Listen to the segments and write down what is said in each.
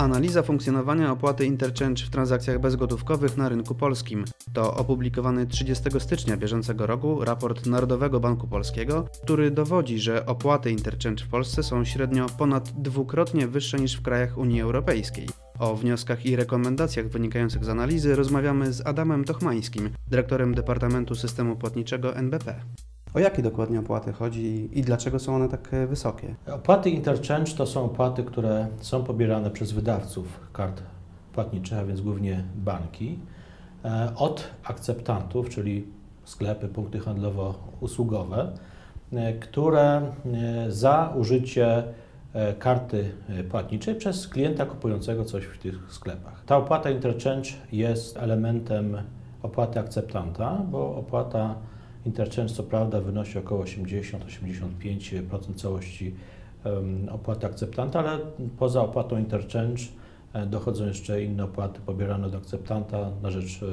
Analiza funkcjonowania opłaty interchange w transakcjach bezgotówkowych na rynku polskim. To opublikowany 30 stycznia bieżącego roku raport Narodowego Banku Polskiego, który dowodzi, że opłaty interchange w Polsce są średnio ponad dwukrotnie wyższe niż w krajach Unii Europejskiej. O wnioskach i rekomendacjach wynikających z analizy rozmawiamy z Adamem Tochmańskim, dyrektorem Departamentu Systemu Płatniczego NBP. O jakie dokładnie opłaty chodzi i dlaczego są one tak e, wysokie? Opłaty interchange to są opłaty, które są pobierane przez wydawców kart płatniczych, a więc głównie banki, e, od akceptantów, czyli sklepy, punkty handlowo-usługowe, e, które za użycie karty płatniczej przez klienta kupującego coś w tych sklepach. Ta opłata interchange jest elementem opłaty akceptanta, bo opłata Interchange co prawda wynosi około 80-85% całości opłaty akceptanta, ale poza opłatą interchange e, dochodzą jeszcze inne opłaty pobierane od akceptanta na rzecz e,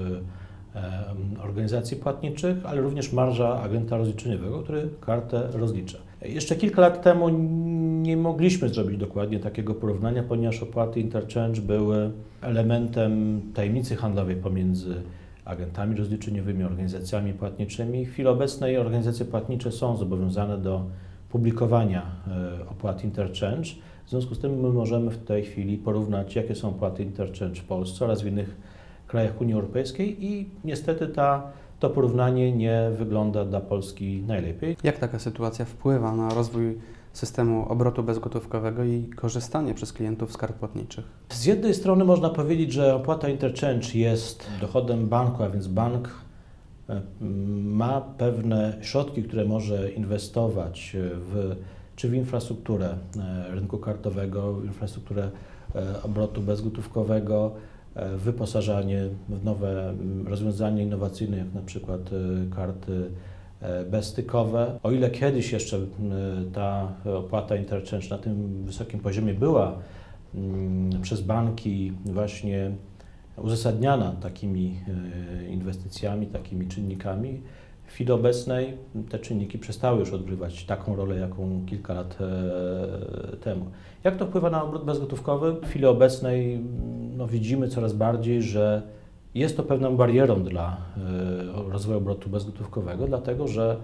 organizacji płatniczych, ale również marża agenta rozliczeniowego, który kartę rozlicza. Jeszcze kilka lat temu nie mogliśmy zrobić dokładnie takiego porównania, ponieważ opłaty interchange były elementem tajemnicy handlowej pomiędzy agentami rozliczeniowymi, organizacjami płatniczymi. W chwili obecnej organizacje płatnicze są zobowiązane do publikowania e, opłat interchange. W związku z tym my możemy w tej chwili porównać, jakie są opłaty interchange w Polsce oraz w innych krajach Unii Europejskiej i niestety ta, to porównanie nie wygląda dla Polski najlepiej. Jak taka sytuacja wpływa na rozwój systemu obrotu bezgotówkowego i korzystanie przez klientów z kart płatniczych? Z jednej strony można powiedzieć, że opłata interchange jest dochodem banku, a więc bank e, ma pewne środki, które może inwestować w, czy w infrastrukturę e, rynku kartowego, w infrastrukturę e, obrotu bezgotówkowego, wyposażanie w nowe rozwiązania innowacyjne, jak na przykład karty bezstykowe. O ile kiedyś jeszcze ta opłata interchange na tym wysokim poziomie była przez banki właśnie uzasadniana takimi e, inwestycjami, takimi czynnikami, w chwili obecnej te czynniki przestały już odgrywać taką rolę, jaką kilka lat e, temu. Jak to wpływa na obrót bezgotówkowy? W chwili obecnej no, widzimy coraz bardziej, że jest to pewną barierą dla e, rozwoju obrotu bezgotówkowego, dlatego że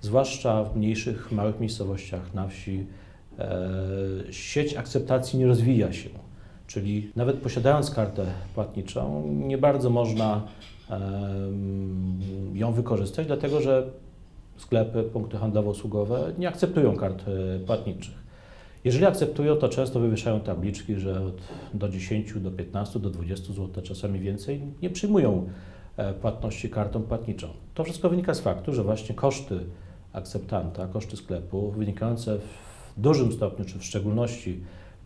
zwłaszcza w mniejszych, małych miejscowościach na wsi e, sieć akceptacji nie rozwija się. Czyli nawet posiadając kartę płatniczą, nie bardzo można ją wykorzystać, dlatego że sklepy, punkty handlowo-usługowe nie akceptują kart e, płatniczych. Jeżeli akceptują, to często wywieszają tabliczki, że od, do 10, do 15, do 20 zł, czasami więcej, nie przyjmują e, płatności kartą płatniczą. To wszystko wynika z faktu, że właśnie koszty akceptanta, koszty sklepu wynikające w dużym stopniu, czy w szczególności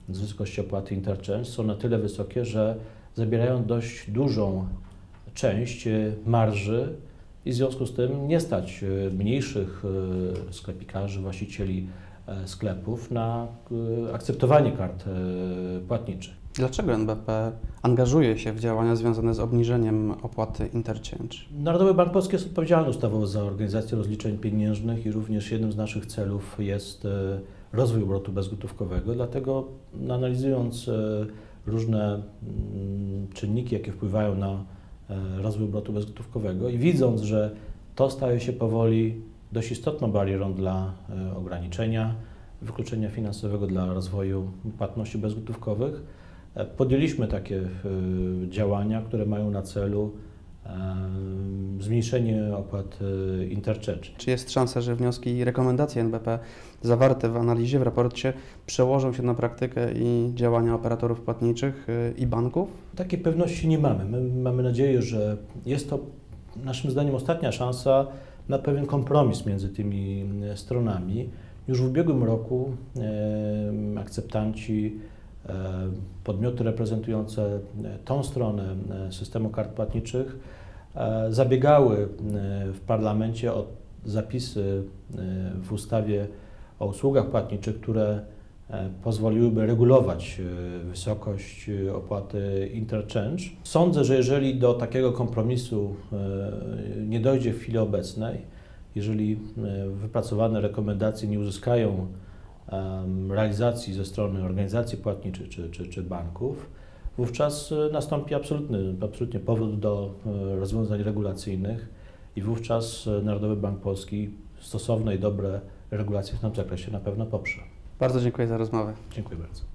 z wysokości opłaty interchange są na tyle wysokie, że zabierają dość dużą część e, marży i w związku z tym nie stać e, mniejszych sklepikarzy, właścicieli sklepów na e, akceptowanie kart e, płatniczych. Dlaczego NBP angażuje się w działania związane z obniżeniem opłaty interchange? Narodowy Bank Polski jest odpowiedzialny ustawowo za organizację rozliczeń pieniężnych i również jednym z naszych celów jest rozwój obrotu bezgotówkowego. Dlatego analizując różne mm, czynniki, jakie wpływają na rozwój obrotu bezgotówkowego i widząc, że to staje się powoli dość istotną barierą dla e, ograniczenia wykluczenia finansowego, dla rozwoju płatności bezgotówkowych. E, podjęliśmy takie e, działania, które mają na celu zmniejszenie opłat interchange. Czy jest szansa, że wnioski i rekomendacje NBP zawarte w analizie, w raporcie przełożą się na praktykę i działania operatorów płatniczych i banków? Takiej pewności nie mamy. My mamy nadzieję, że jest to naszym zdaniem ostatnia szansa na pewien kompromis między tymi e, stronami. Już w ubiegłym roku e, akceptanci, e, podmioty reprezentujące tą stronę systemu kart płatniczych zabiegały w parlamencie o zapisy w ustawie o usługach płatniczych, które pozwoliłyby regulować e, wysokość e, opłaty interchange. Sądzę, że jeżeli do takiego kompromisu nie dojdzie w chwili obecnej, jeżeli wypracowane rekomendacje nie uzyskają realizacji ze strony organizacji płatniczych czy, czy, czy banków, wówczas e, nastąpi absolutny, absolutnie powrót do e, rozwiązań regulacyjnych i wówczas e, Narodowy Bank Polski stosowne i dobre regulacje w tym zakresie na pewno poprze. Bardzo dziękuję za rozmowę. Dziękuję bardzo.